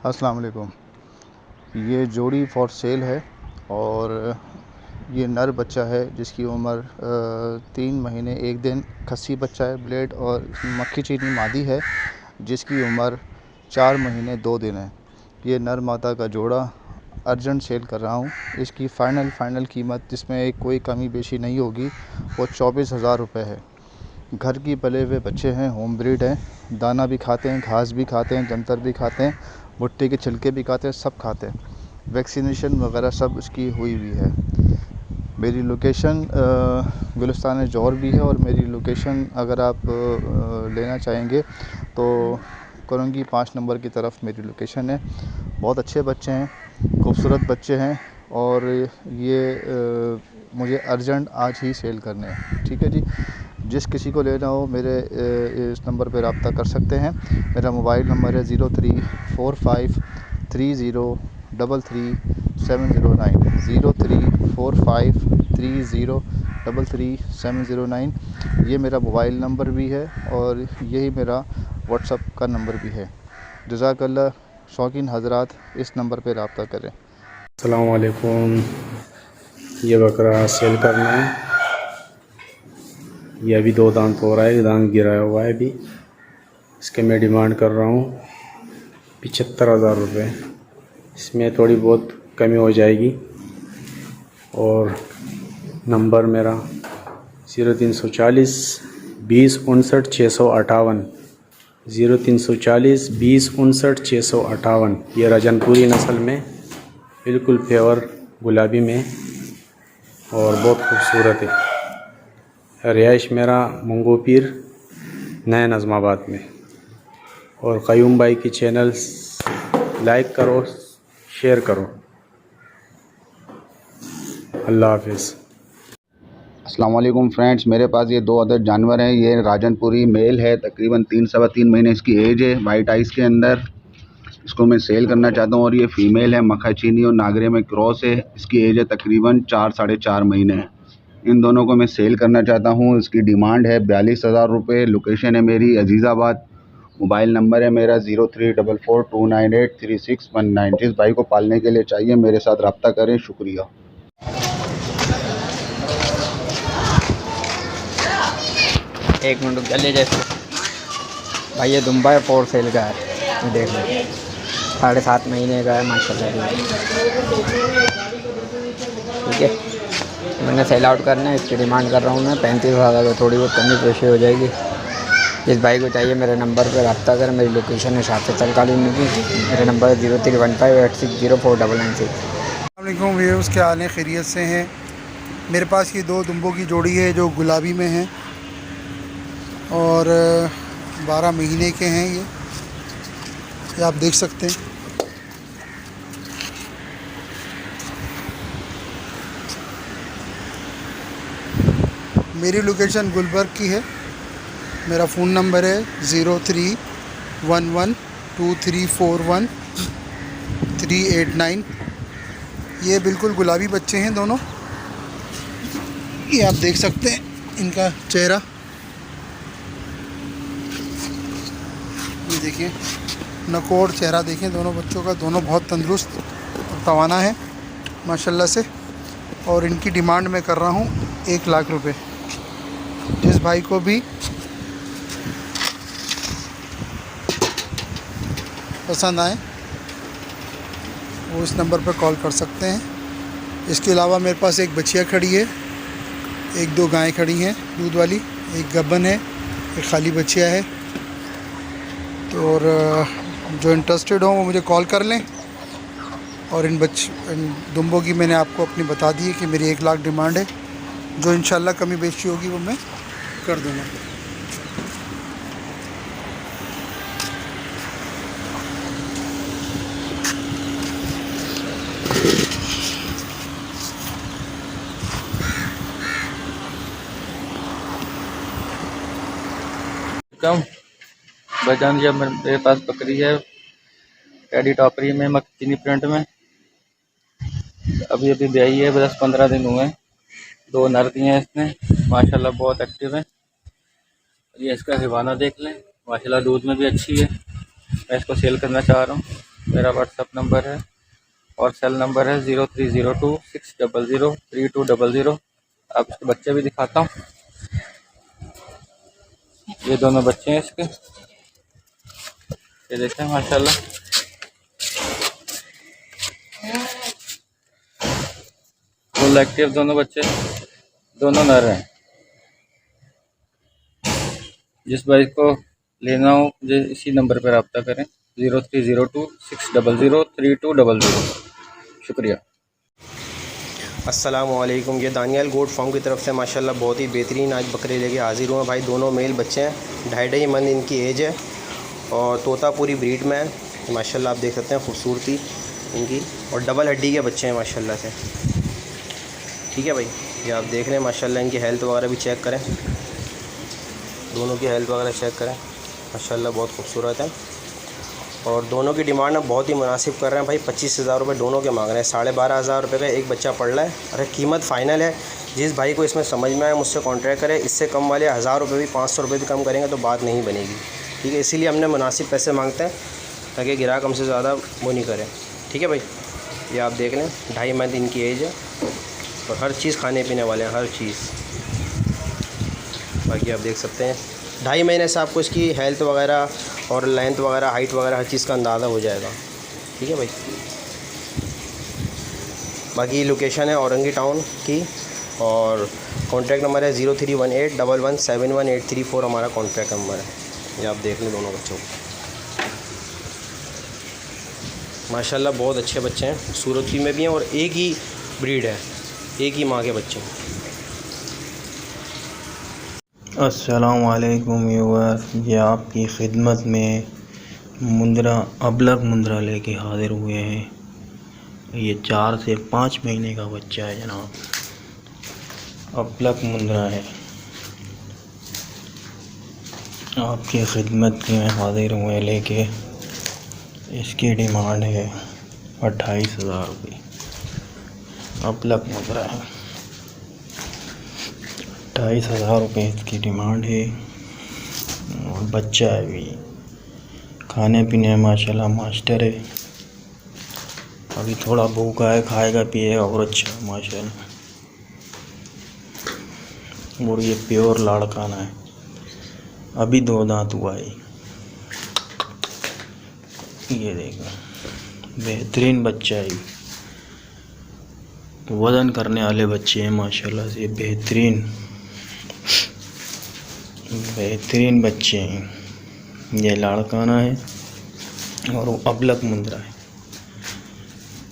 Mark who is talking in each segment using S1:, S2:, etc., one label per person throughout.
S1: अस्सलाम वालेकुम। ये जोड़ी फॉर सेल है और ये नर बच्चा है जिसकी उम्र तीन महीने, एक दिन खस्सी बच्चा है, ब्लेड और मक्खी चीनी मादी है, जिसकी उम्र चार महीने, दो दिन है। ये नर माता का जोड़ा अर्जेंट सेल कर रहा हूँ। इसकी फ़ाइनल फ़ाइनल कीमत जिसमें कोई कमी बेशी नहीं होगी, वो चौबीस हज़ार रुपये है। घर की पले हुए बच्चे हैं होम ब्रीड हैं। दाना भी खाते हैं, घास भी खाते हैं, जंतर भी खाते हैं। भुट्टे के छिलके भी खाते हैं सब खाते हैं। वैक्सीनेशन वगैरह सब उसकी हुई हुई है। मेरी लोकेशन गुलिस्तान जौहर भी है और मेरी लोकेशन अगर आप लेना चाहेंगे तो करूँगी पाँच नंबर की तरफ़ मेरी लोकेशन है। बहुत अच्छे बच्चे हैं खूबसूरत बच्चे हैं और ये अ, मुझे अर्जेंट आज ही सेल करने हैं। ठीक है जी? जिस किसी को लेना हो मेरे इस नंबर पर रबता कर सकते हैं। मेरा मोबाइल नंबर है zero three four five three zero double three seven zero nine. Zero three four five three zero double three seven zero nine. ये मेरा मोबाइल नंबर भी है और यही मेरा व्हाट्सअप का नंबर भी है। जज़ाकल्ला, शौकीन हजरात, इस नंबर पर रबता करें।
S2: अलकुम ये बकरा सेल करना है। ये अभी दो दांत हो रहा है एक दांत गिराया हुआ है अभी। इसके मैं डिमांड कर रहा हूँ पिछहत्तर हज़ार रुपये इसमें थोड़ी बहुत कमी हो जाएगी। और नंबर मेरा ज़ीरो तीन सौ चालीस, बीस उनसठ छः सौ अट्ठावन। ज़ीरो तीन सौ चालीस, बीस उनसठ छः सौ अट्ठावन। ये रजनपुरी नस्ल में, बिल्कुल फेवर गुलाबी में और बहुत खूबसूरत है। रिहाइश मेरा मंगो पीर नए नज़माबाद में। और क़यूम भाई की चैनल लाइक करो शेयर करो। अल्लाह हाफिज़।
S3: वालेकुम फ्रेंड्स, मेरे पास ये दो अदर जानवर हैं। ये राजनपुरी मेल है, तकरीबन तीन सवा तीन महीने इसकी एज है वाइट आइस के अंदर। इसको मैं सेल करना चाहता हूँ और ये फ़ीमेल है मखाचीनी और नागरे में क्रॉस है। इसकी एज है तकरीबन चार, साढ़े चार महीने। इन दोनों को मैं सेल करना चाहता हूँ। इसकी डिमांड है बयालीस हज़ार रुपये लोकेशन है मेरी अजीज़ाबाद। मोबाइल नंबर है मेरा zero three double four two nine eight three six one nine. जिस भाई को पालने के लिए चाहिए, मेरे साथ रब्ता करें। शुक्रिया।
S4: एक मिनट रुक जा, ले जैसे भाई, ये दुम्बा फोर सेल का है। देख लो। साढ़े सात महीने का है, माशाल्लाह। ठीक है? मैंने सेल आउट करना है, इसकी डिमांड कर रहा हूँ मैं। पैंतीस हज़ार का थोड़ी बहुत कमी पेशी हो जाएगी जिस भाई को चाहिए मेरे नंबर पर रब्ता करें, मेरी लोकेशन है शाफी चल कॉलोनी की मेरा number zero three one five eight six zero four double nine six.
S5: Viewers क्या हाल खैरियत से हैं। मेरे पास ये दो दुम्बों की जोड़ी है जो गुलाबी में है और बारह महीने के हैं ये आप देख सकते हैं। मेरी लोकेशन गुलबर्ग की है। मेरा फ़ोन नंबर है zero three one one two three four one three eight nine ये बिल्कुल गुलाबी बच्चे हैं दोनों। ये आप देख सकते हैं इनका चेहरा। ये देखिए नकोड़ चेहरा देखें दोनों बच्चों का। दोनों बहुत तंदुरुस्त और है, माशाल्लाह से। और इनकी डिमांड मैं कर रहा हूँ एक लाख रुपए। भाई को भी। पसंद आए। वो इस नंबर पर कॉल कर सकते हैं। इसके अलावा मेरे पास एक बछिया खड़ी है। एक दो गायें खड़ी हैं, दूध वाली। एक गबन है, एक खाली बछिया है। तो और जो इंटरेस्टेड हों वो मुझे कॉल कर लें। और इन बच, इन दुम्बों की मैंने आपको अपनी बता दी है कि मेरी एक लाख डिमांड है। जो इंशाल्लाह कमी बेची होगी वो मैं कर दूँगा।
S6: कम बजान जब मेरे पास बकरी है। टेडी टॉपरी में, मक्खनी प्रिंट में। अभी अभी ब्याई है दस पंद्रह दिन हुए। हैं। दो नर दिए हैं इसने। माशाल्लाह बहुत एक्टिव है। ये इसका हिवाना देख लें। माशाल्लाह दूध में भी अच्छी है। मैं इसको सेल करना चाह रहा हूँ। मेरा व्हाट्सअप नंबर है और सेल नंबर है zero three zero two six double zero three two double zero आप इसके बच्चे भी दिखाता हूँ। ये दोनों बच्चे हैं इसके। ये देखें, माशाल्लाह। फुल एक्टिव दोनों बच्चे। दोनों नर हैं। जिस भाई को लेना हो, मुझे इसी नंबर पर रब्ता करें। Zero three zero two, six double zero, three two double zero. शुक्रिया।
S7: असलम ये दानियाल गोड फार्म की तरफ़ से माशाल्लाह बहुत ही बेहतरीन आज बकरे लेके हाजिर हुए हैं। भाई, दोनों मेल बच्चे हैं। ढाई ढाई मन इनकी एज है और तोतापुरी ब्रीड में है। माशाल्लाह आप देख सकते हैं खूबसूरती इनकी। और डबल हड्डी के बच्चे हैं माशाल्लाह से। ठीक है भाई? ये आप देख रहे हैं, माशाल्लाह इनकी हेल्थ वगैरह भी चेक करें। दोनों की हेल्थ वगैरह चेक करें। माशाल्लाह बहुत खूबसूरत है। और दोनों की डिमांड अब बहुत ही मुनासिब कर रहे हैं भाई। पच्चीस हज़ार रुपये दोनों के मांग रहे हैं। साढ़े बारह हज़ार रुपये का एक बच्चा पड़ रहा है अरे कीमत फ़ाइनल है। जिस भाई को इसमें समझ में आए, मुझसे कॉन्टैक्ट करें, इससे कम वाले हज़ार रुपये भी, पाँच सौ रुपये भी कम करेंगे तो बात नहीं बनेगी। ठीक है, इसीलिए हमने मुनासिब पैसे मांगते हैं, ताकि ग्राहक हमसे ज़्यादा वो नहीं करें। ठीक है भाई, ये आप देख लें, ढाई मंथ इनकी एज है। और हर चीज़ खाने पीने वाले हैं, हर चीज़। बाकी आप देख सकते हैं, ढाई महीने से आपको इसकी हेल्थ वगैरह और लेंथ वगैरह हाइट वगैरह, हर चीज़ का अंदाज़ा हो जाएगा। ठीक है भाई? बाकी लोकेशन है औरंगी टाउन की और कॉन्टैक्ट नंबर है zero three one eight double one seven one eight three four हमारा कॉन्टैक्ट नंबर है। ये आप देख लें दोनों बच्चों को। माशाल्लाह बहुत अच्छे बच्चे हैं, सूरती में भी हैं और एक ही ब्रीड है। एक ही माँ के बच्चे हैं।
S2: असलकुम व्यूअर ये आपकी खिदमत में मुंद्रा, अबलग मुंद्रा लेके हाज़िर हुए हैं। ये चार से पाँच महीने का बच्चा है जनाब। अबलग मुंद्रा है। आपकी खिदमत में हाज़िर हुए लेके इसकी डिमांड है अट्ठाईस हज़ार रुपये। अबलग मुंद्रा है। अट्ठाईस हज़ार रुपये इसकी डिमांड है। और बच्चा है भी। खाने पीने में माशाल्लाह मास्टर है। अभी थोड़ा भूखा है, खाएगा, पिएगा और अच्छा माशाल्लाह। और ये प्योर लाड़काना है। अभी दो दांत हुआ है। ये देखो। बेहतरीन बच्चा है। वज़न करने वाले बच्चे हैं, माशाल्लाह से। बेहतरीन। बेहतरीन बच्चे हैं। ये लाड़काना है और वो अबलक मुंद्रा है।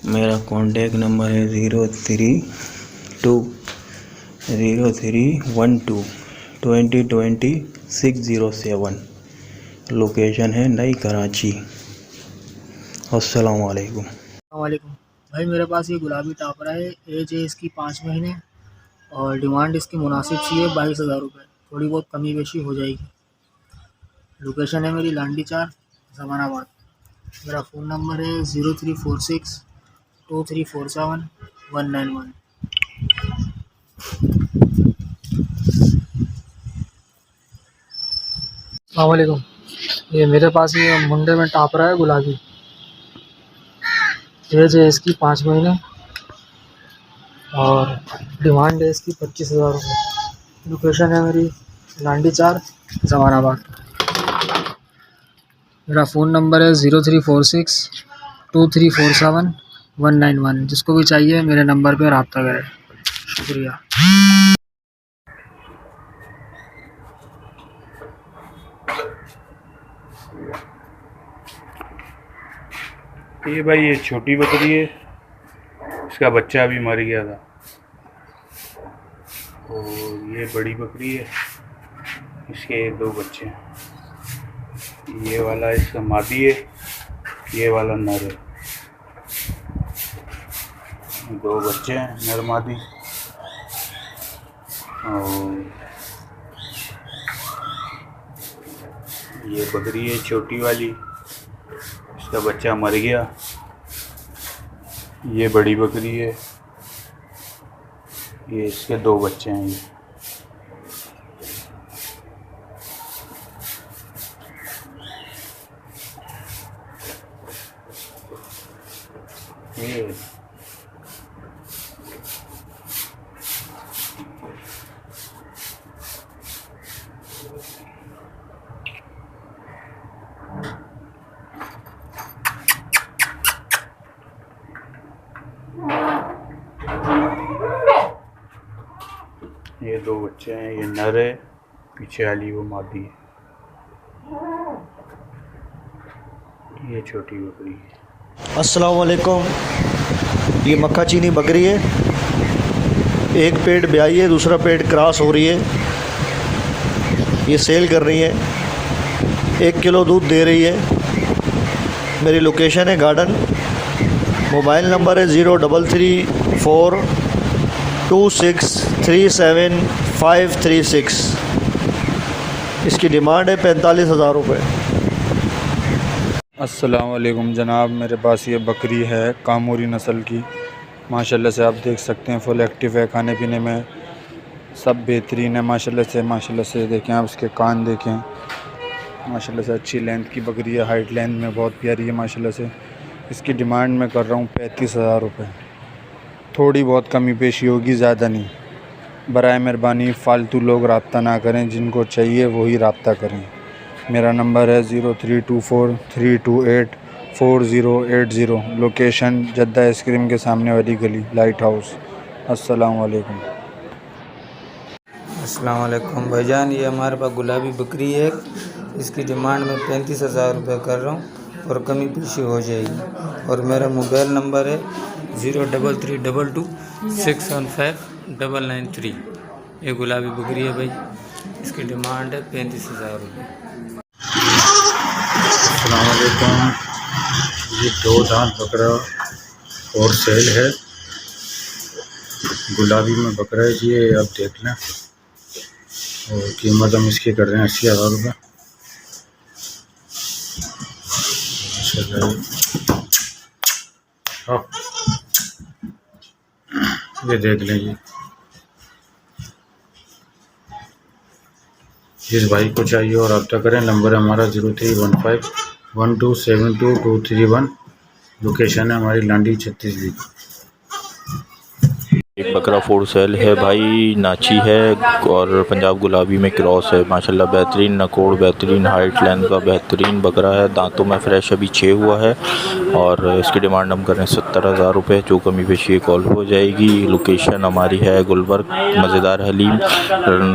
S2: मेरा कॉन्टेक्ट नंबर है zero three two zero three one two twenty twenty six zero seven location है नई कराची। वालेकुम।
S8: भाई, मेरे पास ये गुलाबी टापरा है। एज है इसकी पाँच महीने। और डिमांड इसकी मुनासिब सी है, बाईस हज़ार रुपये थोड़ी बहुत कमी बेशी हो जाएगी। लोकेशन है मेरी लांडी चार जमानाबाद मेरा फ़ोन नंबर है zero three four six, two three four seven, one nine one. अलैक्म ये मेरे पास ये मुंडे में टापरा है गुलाबी। एज है इसकी पाँच महीने और डिमांड है इसकी पच्चीस हज़ार रुपये। लोकेशन है मेरी लांडी चार, जमानाबाद। मेरा फ़ोन नंबर है zero three four six, two three four seven, one nine one. जिसको भी चाहिए मेरे नंबर पर रबता करें। शुक्रिया।
S9: ये भाई, ये छोटी बकरी है। इसका बच्चा अभी मर गया था। और ये बड़ी बकरी है। इसके दो बच्चे हैं। ये वाला इसका मादी है, ये वाला नर है। दो बच्चे हैं, नर मादी। और ये बकरी है, छोटी वाली। इसका बच्चा मर गया। ये बड़ी बकरी है। ये इसके दो बच्चे हैं। ये ये दो बच्चे हैं, ये नर है, पीछे वाली वो मादी है। ये छोटी बकरी है।
S10: अस्सलाम वालेकुम ये मक्खा चीनी बकरी है। एक पेट ब्याई है, दूसरा पेट क्रॉस हो रही है। ये सेल कर रही है। एक किलो दूध दे रही है। मेरी लोकेशन है गार्डन। मोबाइल नंबर है zero double three four two six three seven five three six इसकी डिमांड है पैंतालीस हज़ार रुपये
S11: अस्सलाम वालेकुम जनाब, मेरे पास ये बकरी है कामूरी नस्ल की। माशाल्लाह से आप देख सकते हैं, फुल एक्टिव है खाने पीने में। सब बेहतरीन है, माशाल्लाह से माशाल्लाह से देखें आप इसके कान देखें। माशाल्लाह से अच्छी लेंथ की बकरी है हाइट लेंथ में बहुत प्यारी है, माशाल्लाह से। इसकी डिमांड मैं कर रहा हूँ पैंतीस हज़ार रुपये थोड़ी बहुत कमी पेशी होगी, ज़्यादा नहीं। बर मेहरबानी, फ़ालतू लोग रबता ना करें, जिनको चाहिए वही रबता करें। मेरा नंबर है zero three two four, three two eight, four zero eight zero. Location Jeddah ice cream के सामने वाली गली, लाइट हाउस। अस्सलाम वालेकुम
S4: भाईजान, ये हमारे पास गुलाबी बकरी है। इसकी डिमांड मैं पैंतीस हज़ार रुपये कर रहा हूँ। और कमी पीछे हो जाएगी। और मेरा मोबाइल नंबर है zero double three double two six one five double nine three. ये गुलाबी बकरी है भाई। इसकी डिमांड है पैंतीस हज़ार रुपये
S9: ये दो दांत बकरा और सेल है। गुलाबी में बकरा है ये आप देख लें। और कीमत हम इसकी कर रहे हैं अस्सी हज़ार रुपये हाँ। ये देख लें जी। जिस भाई को चाहिए और रब्ता करें, नंबर है हमारा zero three one five one two seven two two three one. Location है हमारी लांडी छत्तीसगढ़।
S12: एक बकरा फोर सेल है भाई, नाची है और पंजाब गुलाबी में क्रॉस है, माशाल्लाह बेहतरीन, नकोड़ बेहतरीन, हाइट लेंथ का बेहतरीन बकरा है, दांतों में फ्रेश अभी छः हुआ है और इसकी डिमांड हम कर रहे हैं सत्तर हज़ार रुपये जो कमी पेशी कॉल हो जाएगी, लोकेशन हमारी है गुलबर्ग, मज़ेदार हलीम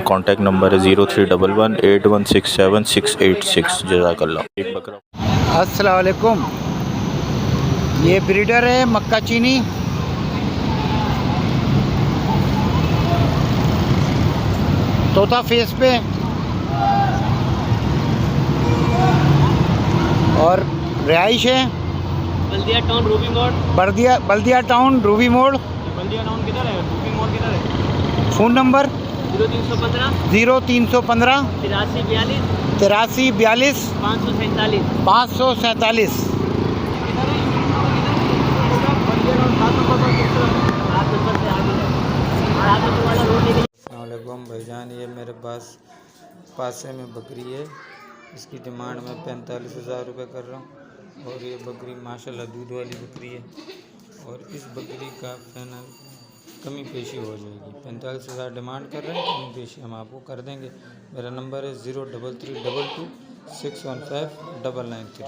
S12: कॉन्टैक्ट नंबर है zero three double one, eight one six seven six eight six जजाकल्ला एक बकरा।
S13: अस्सलाम वालेकुम। ये ब्रीडर है मक्का चीनी। तोता फेस पे। और रिहाइश है।
S14: बल्दिया टाउन रूबी मोड़।
S13: बल्दिया बल्दिया टाउन रूबी मोड़।
S14: बल्दिया टाउन किधर है? रूबी मोड़ किधर है?
S13: Phone number?
S14: ज़ीरो तीन सौ पंद्रह।
S13: ज़ीरो तीन सौ पंद्रह।
S14: तिरासी बयालीस।
S13: तिरासी बयालीस।
S14: पाँच सौ सैंतालीस।
S13: पाँच सौ सैंतालीस।
S4: भाईजान ये मेरे पास, पासे में बकरी है। इसकी डिमांड मैं पैंतालीस हज़ार रुपये कर रहा हूँ और ये बकरी माशाल्लाह दूध वाली बकरी है और इस बकरी का फाइनल कमी पेशी हो जाएगी। पैंतालीस हज़ार डिमांड कर रहे हैं, कमी पेशी हम आपको कर देंगे। मेरा नंबर है zero double three double two six one five double nine three.